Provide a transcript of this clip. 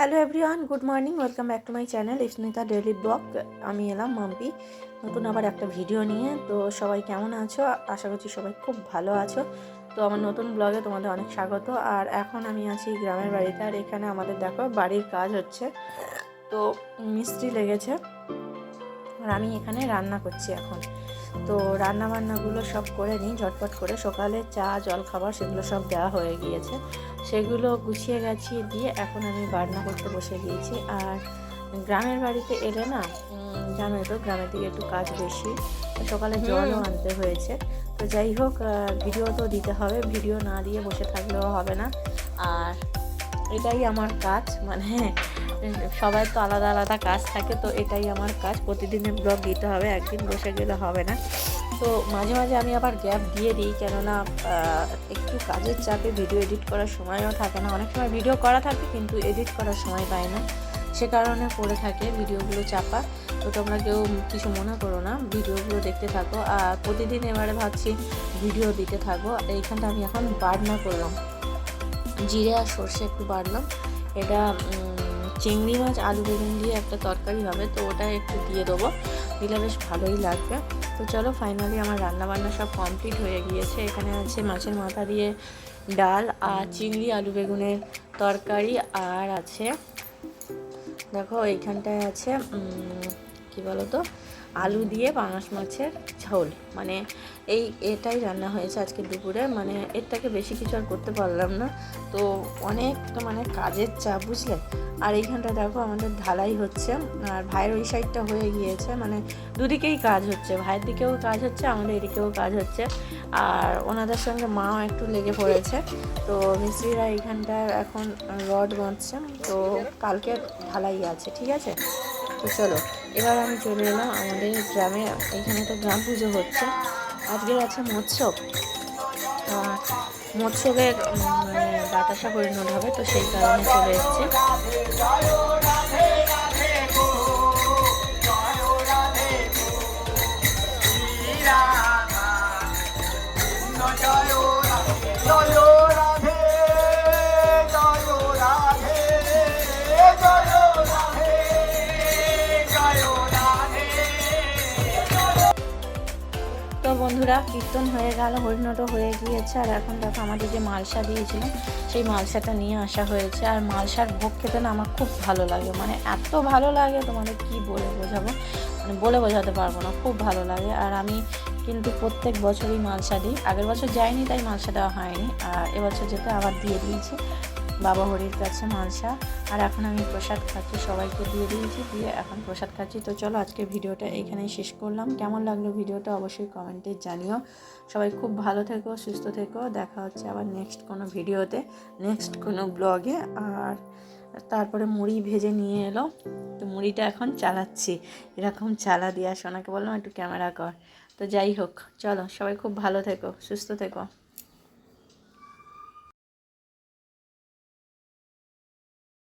Hello everyone good morning welcome back to my channel Smita daily blog আমি এলাম মাম্পি। নতুন আবার একটা ভিডিও নিয়ে। তো সবাই কেমন আছো? আশা করছি সবাই খুব ভালো আছো। তো আমার নতুন ব্লগে তোমাদের অনেক স্বাগত। আর এখন আমি আছি গ্রামের বাড়িতে। আর এখানে আমাদের দেখো, বাড়ির কাজ হচ্ছে। তো মিস্ত্রি লেগেছে। আর আমি এখানে রান্না করছি এখন। তো রান্না বান্নাগুলো সব করে নিই ঝটপট করে। সকালে চা জল খাবার সেগুলো সব দেওয়া হয়ে গিয়েছে। সেগুলো গুছিয়ে গাছিয়ে দিয়ে এখন আমি রান্না করতে বসে গিয়েছি। আর গ্রামের বাড়িতে এলে না জানোই তো গ্রামের দিকে একটু কাজ বেশি। সকালে জলও আনতে হয়েছে। তো যাই হোক ভিডিও তো দিতে হবে। ভিডিও না দিয়ে বসে থাকলেও হবে না। আর এটাই আমার কাজ। মানে সবাই তো আলাদা আলাদা কাজ থাকে, তো এটাই আমার কাজ। প্রতিদিনের ব্লগ দিতে হবে, একদিন বসে গেলে হবে না। তো মাঝে মাঝে আমি আবার গ্যাপ দিয়ে দিই, কেননা একটু কাজের চাপে ভিডিও এডিট করার সময়ও থাকে না। অনেক সময় ভিডিও করা থাকে, কিন্তু এডিট করার সময় পাই না। সে কারণে পড়ে থাকে ভিডিওগুলো চাপা। তো তোমরা কেউ কিছু মনে করো না ভিডিওগুলো দেখতে থাকো। আর প্রতিদিন এবারে ভাবছি ভিডিও দিতে থাকো। এইখানটা আমি এখন বাটনা করলাম। জিরে আর সর্ষে একটু বাড়লাম এটা চিংড়ি মাছ, আলু বেগুন দিয়ে একটা তরকারি হবে, তো ওটা একটু দিয়ে দেবো। দিলে বেশ ভালোই লাগবে। তো চলো ফাইনালি আমার রান্নাবান্না সব কমপ্লিট হয়ে গিয়েছে। এখানে আছে মাছের মাথা দিয়ে ডাল, আর চিংড়ি, আলু বেগুনের তরকারি, আর আছে, দেখো এইখানটায় আছে কি বলো তো আলু দিয়ে পাঙাশ মাছের ঝোল। মানে এই, এটাই রান্না হয়েছে আজকে দুপুরে। মানে এর থেকে বেশি কিছু আর করতে পারলাম না। তো অনেক তো মানে কাজের চাপ, বুঝলে? আর এইখানটা দেখো আমাদের ঢালাই হচ্ছে, আর ভাইয়ের ওই সাইডটা হয়ে গিয়েছে মানে দুদিকেই কাজ হচ্ছে। ভাইয়ের দিকেও কাজ হচ্ছে, আমাদের এদিকেও কাজ হচ্ছে। আর ওনাদের সঙ্গে মাও একটু লেগে পড়েছে। তো মিস্ত্রিরা এইখানটা এখন রড বাঁধছে, তো কালকে ঢালাই আছে, ঠিক আছে? তো চলো, এবার আমি চলে এলাম আমাদের গ্রামে, এখানে তো গ্রাম পুজো হচ্ছে। আজকে আছে মৎসব মৎসবে মানে বাতাসা পরিণত হবে তো সেই কারণে চলে এসছে। বন্ধুরা কীর্তন হয়ে গেল, হরিণট হয়ে গিয়েছে। আর এখন দেখো আমাদের যে মালসা দিয়েছিল, সেই মালসাটা নিয়ে আসা হয়েছে। আর মালসার ভোগ খেতে না আমার খুব ভালো লাগে। মানে এত ভালো লাগে, তোমাদের কি বলে বোঝাবো? মানে বলে বোঝাতে পারব না, খুব ভালো লাগে। আর আমি কিন্তু প্রত্যেক বছরই মালসা দিই। আগের বছর যাইনি, তাই মালসা দেওয়া হয়নি। আর এবছর যেতে আবার দিয়ে দিয়েছি। বাবা হরির কাছে মালসা। আর এখন আমি প্রসাদ খাচ্ছি, সবাইকে দিয়ে দিয়েছি, দিয়ে এখন প্রসাদ খাচ্ছি। তো চলো আজকে ভিডিওটা এইখানেই শেষ করলাম। কেমন লাগল ভিডিওটা অবশ্যই কমেন্টে জানিও। সবাই খুব ভালো থেকো, সুস্থ থেকো। দেখা হচ্ছে আবার নেক্সট কোনো ভিডিওতে নেক্সট কোনো ব্লগে আর তারপরে মুড়ি ভেজে নিয়ে এলো। তো মুড়িটা এখন চালাচ্ছি। এরকম চালা দিয়া সোনাকে বললাম, একটু ক্যামেরা কর। তো যাই হোক, চলো সবাই খুব ভালো থেকো, সুস্থ থেকো।